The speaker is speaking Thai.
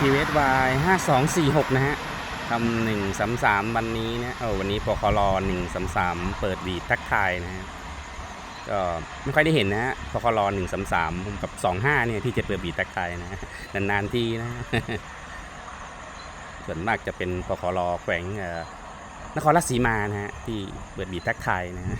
คีเวายห้าสองสี่หกนะฮะทำหนึ่งสามสามวันนี้นะเออวันนี้ปคลหนึ่งสามสามเปิดบีดทักทายนะฮะก็ไม่ค่อยได้เห็นนะฮะปคลหนึ่งสามสามกับสองห้าเนี่ยที่จะเปิดบีดทักทายนะฮะนานๆทีนะส่วนมากจะเป็นปคลแขวงนครราชสีมานะฮะที่เปิดบีทักทายนะฮะ